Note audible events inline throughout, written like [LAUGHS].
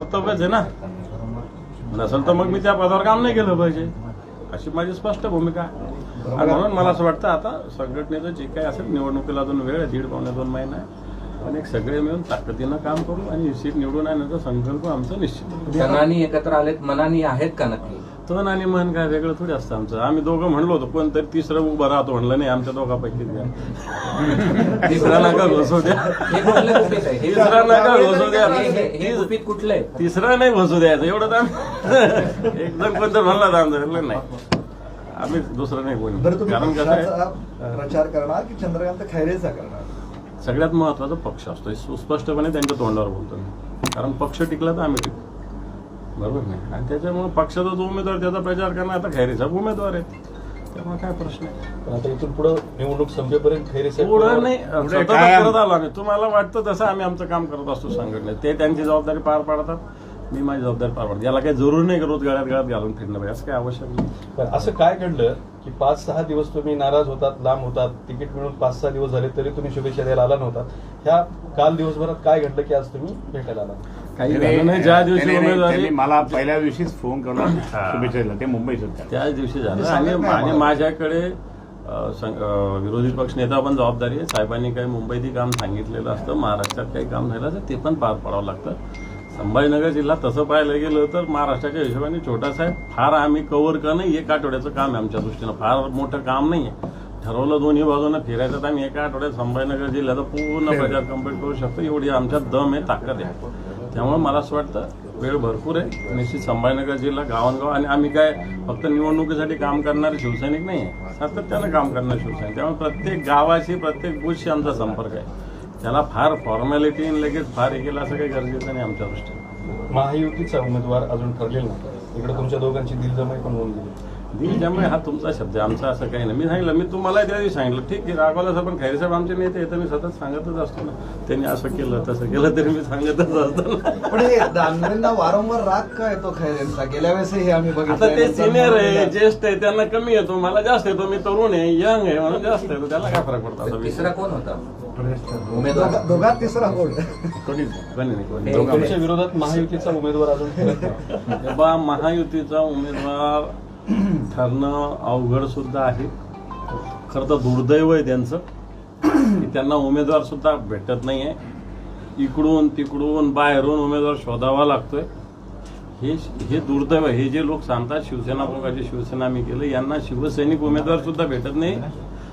कर्तव्यच आहे ना. नसेल तर मग मी त्या पदावर काम नाही केलं पाहिजे. अशी माझी स्पष्ट भूमिका. आहे आणि म्हणून मला असं वाटतं आता संघटनेचं जे काही असेल निवडणुकीला अजून वेळ आहे दीड पावणे दोन महिना आहे. पण एक सगळे मिळून ताकदीनं काम करू आणि ही सीट निवडून आणण्याचा संकल्प आमचा निश्चित तनानी एकत्र आलेत मनानी आहेत का नक्की? तन आणि मन काय वेगळं थोडी असतं आमचं. आम्ही दोघं म्हणलो होतो कोणतरी तिसरं उभं राहतो म्हणलं नाही आमच्या दोघांपैकी द्या. [LAUGHS] तिसरा नका घोसू द्या. तिसरा नका घोसू द्या. कुठलं तिसरा नाही घोसू द्यायचं. एवढं तर आम्ही- [LAUGHS] एक जण कोणतं म्हणला तर आमचं म्हणलं नाही. आम्ही दुसरं नाही तुम्ही कारण कसं प्रचार करणार की चंद्रकांत खैरेचा करणार? सगळ्यात महत्त्वाचा पक्ष असतो. हे सुस्पष्टपणे त्यांच्या तोंडावर बोलतो कारण पक्ष टिकला तर आम्ही टिकू. बरोबर नाही. आणि त्याच्यामुळे पक्षाचा जो उमेदवार त्याचा प्रचार करणार. आता खैरीचा उमेदवार आहे त्यामुळे काय प्रश्न आहे? पण आता इथून पुढे निवडणूक संपेपर्यंत खैरे साहेब पुढं नाही. पुढे सतत कायम. करत आलो आम्ही. तुम्हाला वाटतं तसं आम्ही आमचं काम करत असतो संघटनेत. ते त्यांची जबाबदारी पार पाडतात. मी माझी जबाबदारी पार पाडतो. याला काही जरूर नाही रोज गळ्यात गळ्यात घालून फिरणं पाहिजे असं काही आवश्यक नाही. पण असं काय घडलं की पाच सहा दिवस तुम्ही नाराज होतात लांब होतात तिकीट मिळून पाच सहा दिवस झाले तरी तुम्ही शुभेच्छा द्यायला आला नव्हता. ह्या काल दिवसभरात काय घडलं की आज तुम्ही भेटायला आला? काही झालं नाही ज्या दिवशी उमेदवारी मला पहिल्या दिवशीच फोन करून. [COUGHS] शुभेच्छा ते मुंबईत होत्या त्याच दिवशी झालं. आणि नाही आणि. माझ्याकडे विरोधी पक्ष नेता पण जबाबदारी आहे. साहेबांनी काही मुंबईत काम सांगितलेलं असतं महाराष्ट्रात काही काम झालं तर ते पण पार पाडावं लागतं. संभाजीनगर जिल्हा तसं पाहायला गेलं तर महाराष्ट्राच्या हिशोबाने छोटासा आहे फार आम्ही कव्हर करणं एक आठवड्याचं काम आहे आमच्या दृष्टीनं. फार मोठं काम नाही आहे ठरवलं दोन्ही बाजूनं फिरायचं तर आम्ही एका आठवड्यात संभाजीनगर जिल्ह्याचा पूर्ण प्रचार कंप्लीट करू शकतो. एवढी आमच्यात दम आहे ताकद आहे. त्यामुळे मला असं वाटतं वेळ भरपूर आहे. निश्चित संभाजीनगर जिल्हा गावांगाव आणि आम्ही काय फक्त निवडणुकीसाठी काम करणारे शिवसैनिक नाही आहे. सातत्यानं काम करणारे शिवसैनिक. त्यामुळे प्रत्येक गावाशी प्रत्येक बुथशी आमचा संपर्क आहे. त्याला फार फॉर्मॅलिटी लगेच फार हे केलं असं काही गरजेचं नाही आमच्या दृष्टीने. महायुतीचा उमेदवार अजून ठरलेला नाही. इकडे तुमच्या दोघांची दिलजमाई पण होऊन गेली. दिल त्यामुळे हा तुमचा शब्द आहे आमचा असं काही नाही. मी सांगितलं मी तुम्हाला त्या दिवशी सांगितलं ठीक आहे राघवला साहेब पण खैरे साहेब आमचे नेते येतं मी सतत सांगतच असतो ना. त्यांनी असं केलं तसं केलं तरी मी सांगतच असतो ना. पण हे दानवेंना वारंवार राग का येतो खैरेंचा? गेल्या वेळेस हे आम्ही आता बघितलं ते सिनियर आहे ज्येष्ठ आहे त्यांना कमी येतो मला जास्त येतो मी तरुण आहे यंग आहे म्हणून जास्त येतो त्याला काय फरक पडतो आता? तिसरा कोण होता? उमेदवार. दोघात तिसरा कोण? कोणीच नाही, कोणी नाही. कोणी हे विरोधात महायुतीचा उमेदवार अजून [LAUGHS] तेव्हा महायुतीचा उमेदवार ठरणं अवघड सुद्धा आहे. खरं तर दुर्दैव आहे त्यांचं. की त्यांना उमेदवार सुद्धा भेटत आहे इकडून तिकडून बाहेरून उमेदवार शोधावा लागतोय. हे हे दुर्दैव आहे. हे जे लोक सांगतात शिवसेना प्रमुखाची शिवसेना मी केलं यांना शिवसैनिक उमेदवार सुद्धा भेटत नाही.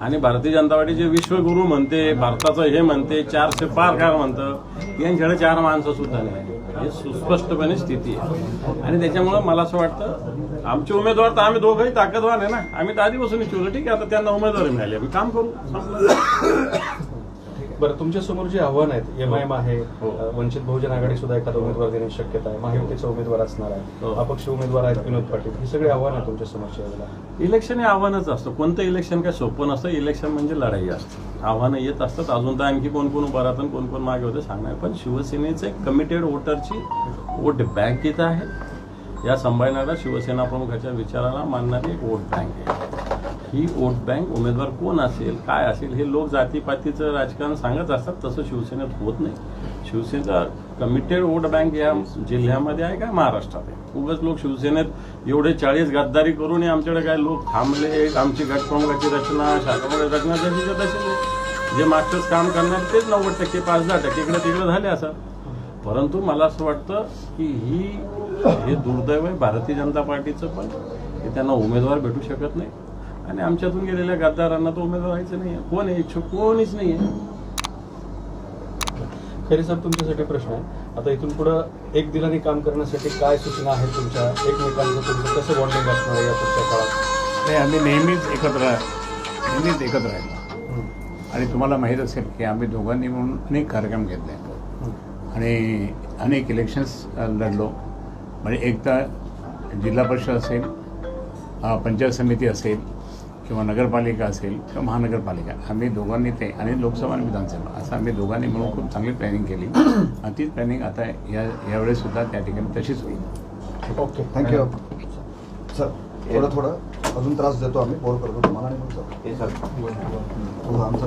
आणि भारतीय जनता पार्टीचे विश्वगुरु म्हणते भारताचं हे म्हणते चारशे पार काय म्हणतं यांच्याकडे चार माणसं सुद्धा नाही. हे सुस्पष्टपणे स्थिती आहे. आणि त्याच्यामुळं मला असं वाटतं आमचे उमेदवार तर आम्ही दोघंही ताकदवान आहे ना. आम्ही तर आधीपासून ठेवलं ठीक आहे आता त्यांना उमेदवारी मिळाली आम्ही काम करू. बरं तुमच्यासमोर जे आव्हान आहेत एम आय एम आहे हो. वंचित बहुजन आघाडी सुद्धा एखादा उमेदवार देण्याची शक्यता आहे. महायुतीचा उमेदवार असणार हो. आहे अपक्ष उमेदवार आहेत विनोद पाटील. ही सगळी आव्हान आहे तुमच्या समोरच्या इलेक्शन हे आव्हानच असतं. कोणतं इलेक्शन काय सोपं नसतं. इलेक्शन म्हणजे लढाई असते. आव्हानं येत असतात. अजून तर आणखी कोण कोण उभं राहतं आणि कोण कोण मागे होते सांगणार पण शिवसेनेचं कमिटेड वोटरची वोट बँक इथं आहे. या संभाजीनगरात शिवसेना प्रमुखाच्या विचाराला मानणारी एक वोट बँक आहे. ही वोट बँक उमेदवार कोण असेल काय असेल हे लोक जातीपातीचं राजकारण सांगत असतात तसं शिवसेनेत होत नाही. शिवसेनेचा कमिटेड वोट बँक या जिल्ह्यामध्ये आहे का महाराष्ट्रात आहे? उगाच लोक शिवसेनेत एवढे चाळीस गद्दारी करून आमच्याकडे काय लोक थांबले आमची गटप्रमुखाची रचना शाखाप्रमुखाची रचना त्याची तशी जे मागचंच काम करणार तेच नव्वद टक्के पाच दहा टक्के इकडे तिकडे झाले असं. परंतु मला असं वाटतं की ही हे दुर्दैव आहे भारतीय जनता पार्टीचं पण की त्यांना उमेदवार भेटू शकत नाही. आणि आमच्यातून गेलेल्या गद्दारांना तो उमेदवार व्हायचं नाही कोण आहे इच्छुक? कोणीच नाही आहे खरे साहेब तुमच्यासाठी प्रश्न आहे. आता इथून पुढं एक दिलाने काम करण्यासाठी काय सूचना आहेत तुमच्या? एकमेकांचं तुमचं कसं बॉन्डिंग असणार आहे या पुढच्या काळात? नाही आम्ही नेहमीच एकत्र नेहमीच एकत्र राहिलो आणि तुम्हाला माहीत असेल की आम्ही दोघांनी म्हणून अनेक कार्यक्रम घेतले. आणि अनेक इलेक्शन्स लढलो. म्हणजे एक तर जिल्हा परिषद असेल पंचायत समिती असेल किंवा नगरपालिका असेल किंवा महानगरपालिका आम्ही दोघांनी ते आणि लोकसभा आणि विधानसभा असं आम्ही दोघांनी मिळून खूप चांगली प्लॅनिंग केली आणि तीच प्लॅनिंग आता या यावेळेस सुद्धा त्या ठिकाणी तशीच होईल ओके थँक्यू सर थोडं थोडं अजून त्रास देतो आम्ही बोर करतो तुम्हाला आणि मग सर हो, आमचं